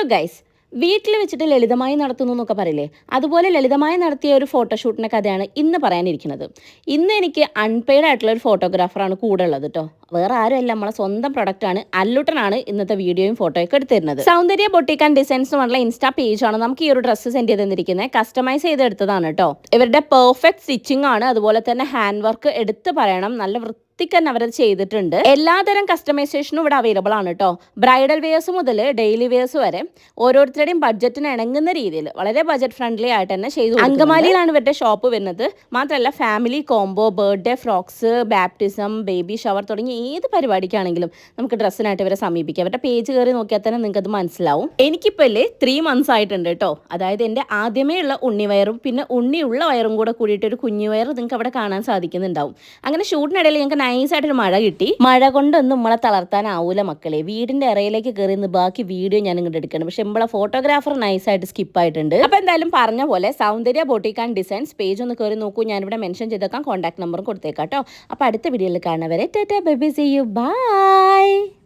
Hello guys വീട്ടിൽ വെച്ചിട്ട് ലളിതമായി നടത്തുന്നു എന്നൊക്കെ പറയില്ലേ? അതുപോലെ ലളിതമായി നടത്തിയ ഒരു ഫോട്ടോഷൂട്ടിന്റെ കഥയാണ് ഇന്ന് പറയാനിരിക്കുന്നത്. ഇന്ന് എനിക്ക് അൺപെയ്ഡ് ആയിട്ടുള്ള ഒരു ഫോട്ടോഗ്രാഫറാണ് കൂടെ ഉള്ളത് കേട്ടോ വേറെ ആരുമല്ല നമ്മളെ സ്വന്തം പ്രൊഡക്റ്റാണ് അല്ലുട്ടനാണ് ഇന്നത്തെ വീഡിയോയും ഫോട്ടോയൊക്കെ എടുത്തിരുന്നത്. സൗന്ദര്യ ബൊട്ടിക് ആൻഡ് ഡിസൈൻസ് എന്ന് പറഞ്ഞ ഇൻസ്റ്റാ പേജാണ് നമുക്ക് ഈ ഒരു ഡ്രസ്സ് സെൻഡ് ചെയ്ത് തന്നിരിക്കുന്നത് കസ്റ്റമൈസ് ചെയ്തെടുത്തതാണ് കേട്ടോ ഇവരുടെ പെർഫെക്റ്റ് സ്റ്റിച്ചിങ് ആണ്. അതുപോലെ തന്നെ ഹാൻഡ് വർക്ക് എടുത്ത് പറയണം. നല്ല വൃത്തി തന്നെ അവർ ചെയ്തിട്ടുണ്ട്. എല്ലാതരം കസ്റ്റമൈസേഷനും ഇവിടെ അവൈലബിൾ ആണ് കേട്ടോ ബ്രൈഡൽ വെയേഴ്സ് മുതൽ ഡെയിലി വെയേഴ്സ് വരെ ഓരോരുത്തരുടെയും ബഡ്ജറ്റിന് ഇണങ്ങുന്ന രീതിയിൽ വളരെ ബഡ്ജറ്റ് ഫ്രണ്ട്ലി ആയിട്ട് തന്നെ ചെയ്തു അങ്കമാലിയിലാണ് ഇവരുടെ ഷോപ്പ് വരുന്നത്. മാത്രമല്ല family combo birthday frocks baptism baby shower തുടങ്ങി ഏത് പരിപാടിക്കാണെങ്കിലും നമുക്ക് ഡ്രസ്സിനായിട്ട് ഇവരെ സമീപിക്കാം. അവരുടെ പേജ് കയറി നോക്കിയാൽ തന്നെ നിങ്ങൾക്ക് അത് മനസ്സിലാവും. എനിക്കിപ്പോൾ അല്ലേ ത്രീ മന്ത്സ് ആയിട്ടുണ്ട് കേട്ടോ അതായത് എന്റെ ആദ്യമേ ഉള്ള ഉണ്ണി വയറും പിന്നെ ഉണ്ണിയുള്ള വയറും കൂടെ കൂടിയിട്ട് ഒരു കുഞ്ഞു വയർ നിങ്ങൾക്ക് അവിടെ കാണാൻ സാധിക്കുന്നുണ്ടാവും. അങ്ങനെ ഷൂട്ടിനിടയിൽ ഞങ്ങൾക്ക് നൈസായിട്ടൊരു മഴ കിട്ടി. മഴ കൊണ്ടൊന്നും നമ്മളെ തളർത്താനാവൂല മക്കളെ. വീടിന്റെ ഇറയിലേക്ക് കയറി നിന്ന് ബാക്കി വീഡിയോ ഞാൻ ഇങ്ങോട്ട് എടുക്കണം. പക്ഷെ നമ്മളെ ഫോട്ടോഗ്രാഫർ നൈസായിട്ട് സ്കിപ്പ് ആയിട്ടുണ്ട്. അപ്പോൾ എന്തായാലും പറഞ്ഞ പോലെ Soundarya boutique and designs page ഒന്ന് കയറി നോക്കൂ. ഞാനിവിടെ മെൻഷൻ ചെയ്തേക്കാം. കോൺടാക്ട് നമ്പറും കൊടുത്തേക്കാം കേട്ടോ. അപ്പോൾ അടുത്ത വീഡിയോയിൽ കാണുന്നവരെ ടാറ്റാ ബൈ യു. ബൈ.